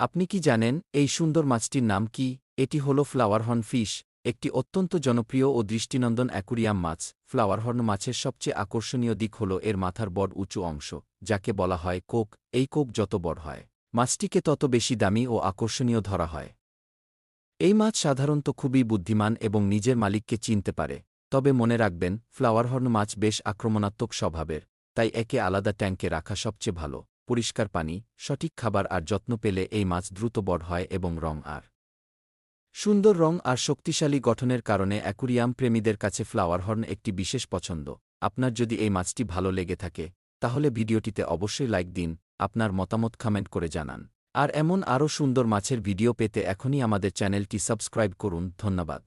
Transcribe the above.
আপনি কি জানেন এই সুন্দর মাছটির নাম কি? এটি হল ফ্লাওয়ারহর্ন ফিশ, একটি অত্যন্ত জনপ্রিয় ও দৃষ্টিনন্দন অ্যাকুরিয়াম মাছ। ফ্লাওয়ারহর্ন মাছের সবচেয়ে আকর্ষণীয় দিক হল এর মাথার বড় উঁচু অংশ, যাকে বলা হয় কোক। এই কোক যত বড় হয়, মাছটিকে তত বেশি দামি ও আকর্ষণীয় ধরা হয়। এই মাছ সাধারণত খুবই বুদ্ধিমান এবং নিজের মালিককে চিনতে পারে। তবে মনে রাখবেন, ফ্লাওয়ারহর্ন মাছ বেশ আক্রমণাত্মক স্বভাবের, তাই একে আলাদা ট্যাঙ্কে রাখা সবচেয়ে ভালো। পরিষ্কার পানি, সঠিক খাবার আর যত্ন পেলে এই মাছ দ্রুত বড় হয় এবং রং আর সুন্দর রং আর শক্তিশালী গঠনের কারণে অ্যাকুরিয়াম প্রেমীদের কাছে ফ্লাওয়ারহর্ন একটি বিশেষ পছন্দ। আপনার যদি এই মাছটি ভালো লেগে থাকে, তাহলে ভিডিওটিতে অবশ্যই লাইক দিন, আপনার মতামত কমেন্ট করে জানান। আর এমন আরও সুন্দর মাছের ভিডিও পেতে এখনই আমাদের চ্যানেলটি সাবস্ক্রাইব করুন, ধন্যবাদ।